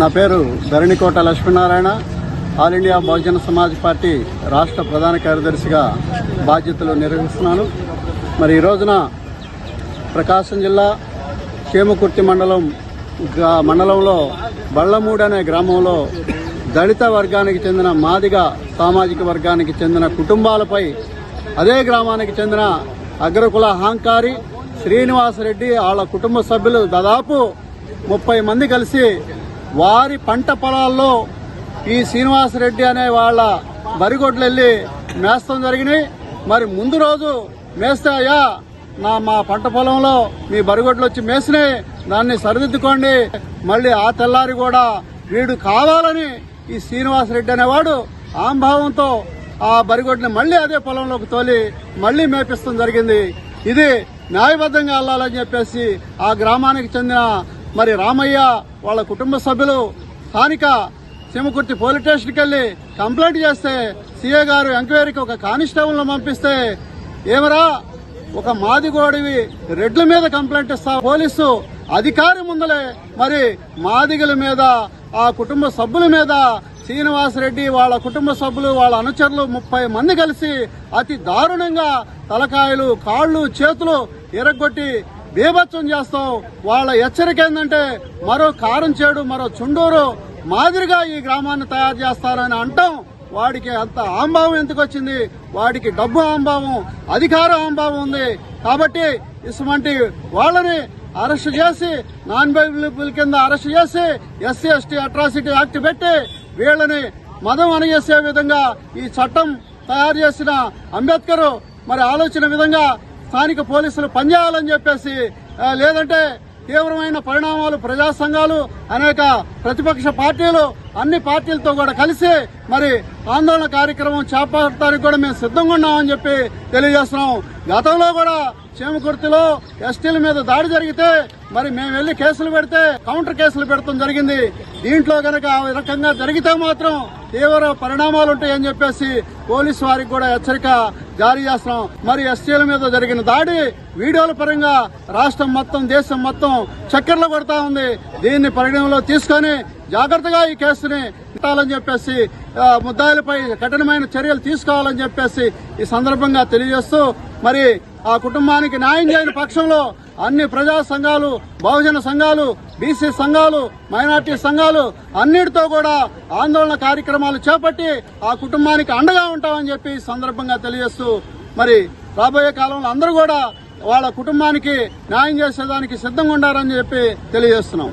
నా పేరు Dharanikota Lakshminarayana. All India Bahujan Samaj party రాష్ట్ర ప్రధాన కార్యదర్శిగా బాధ్యతలు నిర్వహిస్తున్నాను. మరి ఈ రోజున ప్రకాశం జిల్లా చేమకుర్తి మండలం మండలంలో బళ్ళమూడు అనే గ్రామంలో దళిత వర్గానికి చెందిన మాదిగ సామాజిక వర్గానికి చెందిన కుటుంబాలపై అదే గ్రామానికి చెందిన అగ్రకుల అహంకారి శ్రీనివాసరెడ్డి వాళ్ళ కుటుంబ సభ్యులు దాదాపు ముప్పై మంది కలిసి వారి పంట పొలాల్లో ఈ శ్రీనివాసరెడ్డి అనే వాళ్ళ బరిగొడ్లు వెళ్ళి మేస్తం జరిగినాయి. మరి ముందు రోజు మేస్తే అయ్యా నా మా పంట పొలంలో మీ బరిగొడ్లు వచ్చి మేసినాయి. దాన్ని సరిదిద్దుకోండి. మళ్ళీ ఆ తెల్లారి కూడా వీడు కావాలని ఈ శ్రీనివాసరెడ్డి అనేవాడు ఆంభావంతో ఆ బరిగొడ్ని మళ్ళీ అదే పొలంలోకి తోలి మళ్ళీ మేపిస్తాం జరిగింది. ఇది న్యాయబద్ధంగా వెళ్ళాలని చెప్పేసి ఆ గ్రామానికి చెందిన మరి రామయ్య వాళ్ళ కుటుంబ సభ్యులు స్థానిక సింహకుర్తి పోలీస్ స్టేషన్కి వెళ్ళి కంప్లైంట్ చేస్తే సీఏ గారు ఎంక్వైరీకి ఒక కానిస్టేబుల్ను పంపిస్తే ఏమరా ఒక మాదిగోడివి రెడ్ల మీద కంప్లైంట్ ఇస్తా పోలీసు అధికారి ముందలే మరి మాదిగల మీద ఆ కుటుంబ సభ్యుల మీద శ్రీనివాసరెడ్డి వాళ్ళ కుటుంబ సభ్యులు వాళ్ళ అనుచరులు ముప్పై మంది కలిసి అతి దారుణంగా తలకాయలు కాళ్ళు చేతులు ఎరగొట్టి బీభత్సం చేస్తాం వాళ్ళ హెచ్చరిక ఏంటంటే మరో కారం చేడు మరో చుండూరు మాదిరిగా ఈ గ్రామాన్ని తయారు చేస్తారని అంటాం. వాడికి అంత ఆంభావం ఎందుకు వచ్చింది? వాడికి డబ్బు ఆంభావం అధికార ఆంభావం ఉంది. కాబట్టి ఇటువంటి వాళ్ళని అరెస్ట్ చేసి నాన్ బైబుల్ కింద అరెస్ట్ చేసి ఎస్సీ ఎస్టీ అట్రాసిటీ యాక్ట్ పెట్టి వీళ్ళని మదం అణగేసే విధంగా ఈ చట్టం తయారు చేసిన అంబేద్కర్ మరి ఆలోచన విధంగా స్థానిక పోలీసులు పనిచేయాలని చెప్పేసి లేదంటే తీవ్రమైన పరిణామాలు ప్రజా సంఘాలు అనేక ప్రతిపక్ష పార్టీలు అన్ని పార్టీలతో కూడా కలిసి మరి ఆందోళన కార్యక్రమం చేపట్టడానికి కూడా మేము సిద్ధంగా ఉన్నామని చెప్పి తెలియజేస్తున్నాం. గతంలో కూడా చేమకుర్తిలో ఎస్టీల మీద దాడి జరిగితే మరి మేము వెళ్ళి కేసులు పెడితే కౌంటర్ కేసులు పెడతాం జరిగింది. దీంట్లో గనక ఆ రకంగా జరిగితే మాత్రం తీవ్ర పరిణామాలు ఉంటాయని చెప్పేసి పోలీసు వారికి కూడా హెచ్చరిక జారీ చేస్తున్నాం. మరి ఎస్టీల మీద జరిగిన దాడి వీడియోల పరంగా రాష్ట్రం మొత్తం దేశం మొత్తం చక్కెరలు కొడతా ఉంది. దీన్ని పరిగణలో తీసుకొని జాగ్రత్తగా ఈ కేసుని పెట్టాలని చెప్పేసి ముద్దాయిలపై కఠినమైన చర్యలు తీసుకోవాలని చెప్పేసి ఈ సందర్భంగా తెలియజేస్తూ మరి ఆ కుటుంబానికి న్యాయం చేయని పక్షంలో అన్ని ప్రజా సంఘాలు బహుజన సంఘాలు బీసీ సంఘాలు మైనార్టీ సంఘాలు అన్నిటితో కూడా ఆందోళన కార్యక్రమాలు చేపట్టి ఆ కుటుంబానికి అండగా ఉంటామని చెప్పి సందర్భంగా తెలియజేస్తూ మరి రాబోయే కాలంలో అందరూ కూడా వాళ్ళ కుటుంబానికి న్యాయం చేసేదానికి సిద్ధంగా ఉండాలని చెప్పి తెలియజేస్తున్నాం.